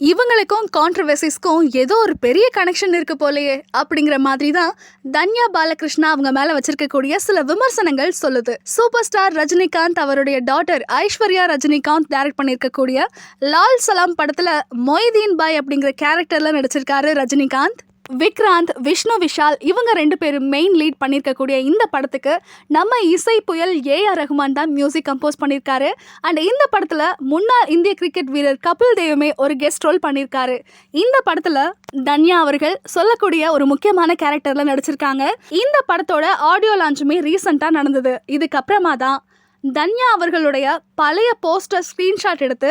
இவங்களுக்கும் கான்ட்ரவர்சிஸ்க்கும் ஏதோ ஒரு பெரிய கனெக்ஷன் இருக்கு போலயே அப்படிங்கிற மாதிரி தான் தன்யா பாலகிருஷ்ணா அவங்க மேல வச்சிருக்கக்கூடிய சில விமர்சனங்கள் சொல்லுது. சூப்பர் ஸ்டார் ரஜினிகாந்த் அவருடைய டாட்டர் ஐஸ்வர்யா ரஜினிகாந்த் டைரக்ட் பண்ணியிருக்கக்கூடிய லால் சலாம் படத்துல மொய்தீன் பாய் அப்படிங்கிற கேரக்டர்ல நடிச்சிருக்காரு ரஜினிகாந்த். விக்ராந்த் விஷ்ணு விஷால் இவங்க ரெண்டு பேரும் மெயின் லீட் பண்ணியிருக்கக்கூடிய இந்த படத்துக்கு நம்ம இசை புயல் ஏஆர் ரஹ்மான் தான் மியூசிக் கம்போஸ் பண்ணியிருக்காரு அண்ட் இந்த படத்தில் முன்னாள் இந்திய கிரிக்கெட் வீரர் கபில் தேவுமே ஒரு கெஸ்ட் ரோல் பண்ணியிருக்காரு இந்த படத்தில் தன்யா அவர்கள் சொல்லக்கூடிய ஒரு முக்கியமான கேரக்டரில் நடிச்சிருக்காங்க. இந்த படத்தோட ஆடியோ லான்ச்சுமே ரீசெண்டாக நடந்தது. இதுக்கப்புறமா தான் தன்யா அவர்களுடைய பழைய போஸ்டர் ஸ்க்ரீன்ஷாட் எடுத்து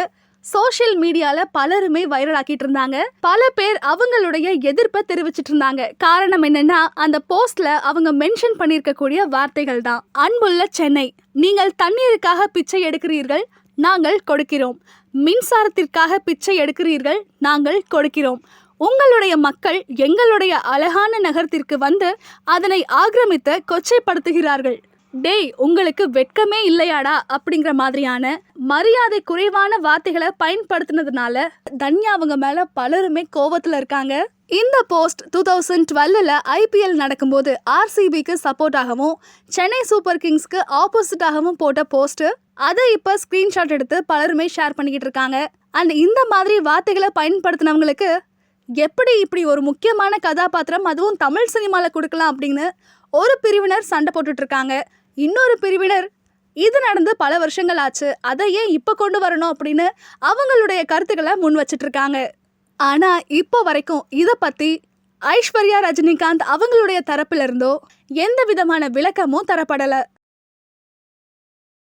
சோஷியல் மீடியால பலருமே வைரல் ஆக்கிட்டு இருந்தாங்க. பல பேர் அவங்களுடைய எதிர்ப்பை தெரிவிச்சிட்டு இருந்தாங்க. காரணம் என்னன்னா அந்த போஸ்ட்ல அவங்க மென்ஷன் பண்ணியிருக்கக்கூடிய வார்த்தைகள் தான். அன்புள்ள சென்னை நீங்கள் தண்ணீருக்காக பிச்சை எடுக்கிறீர்கள் நாங்கள் கொடுக்கிறோம். மின்சாரத்திற்காக பிச்சை எடுக்கிறீர்கள் நாங்கள் கொடுக்கிறோம். உங்களுடைய மக்கள் எங்களுடைய அழகான நகரத்திற்கு வந்து அதனை ஆக்கிரமித்து கொச்சைப்படுத்துகிறார்கள். டேய் உங்களுக்கு வெட்கமே இல்லையாடா அப்படிங்கிற மாதிரியான மரியாதை குறைவான வார்த்தைகளை பயன்படுத்தினதுனால தன்யா அவங்க மேல பலருமே கோபத்துல இருக்காங்க. இந்த போஸ்ட் டூ தௌசண்ட் டுவெல்ல ஐபிஎல் நடக்கும்போது ஆர்சிபிக்கு சப்போர்ட்டாகவும் சென்னை சூப்பர் கிங்ஸ்க்கு ஆப்போசிட்டாகவும் போட்ட போஸ்ட். அதை இப்போ ஸ்க்ரீன்ஷாட் எடுத்து பலருமே ஷேர் பண்ணிக்கிட்டு இருக்காங்க. அண்ட் இந்த மாதிரி வார்த்தைகளை பயன்படுத்தினவங்களுக்கு எப்படி இப்படி ஒரு முக்கியமான கதாபாத்திரம் அதுவும் தமிழ் சினிமாவில் கொடுக்கலாம் அப்படின்னு ஒரு பிரிவினர் சண்டை போட்டுட்ருக்காங்க இருக்காங்க. இன்னொரு பிரிவினர். இது நடந்து பல வருஷங்கள் ஆச்சு. அதை ஏன் இப்போ கொண்டு வரணும் அப்படின்னு அவங்களுடைய கருத்துக்களை முன் வச்சிட்டு இருக்காங்க ஆனால் இப்போ வரைக்கும் இதை பற்றி ஐஸ்வர்யா ரஜினிகாந்த் அவங்களுடைய தரப்பிலிருந்தோ எந்த விதமான விளக்கமும் தரப்படலை.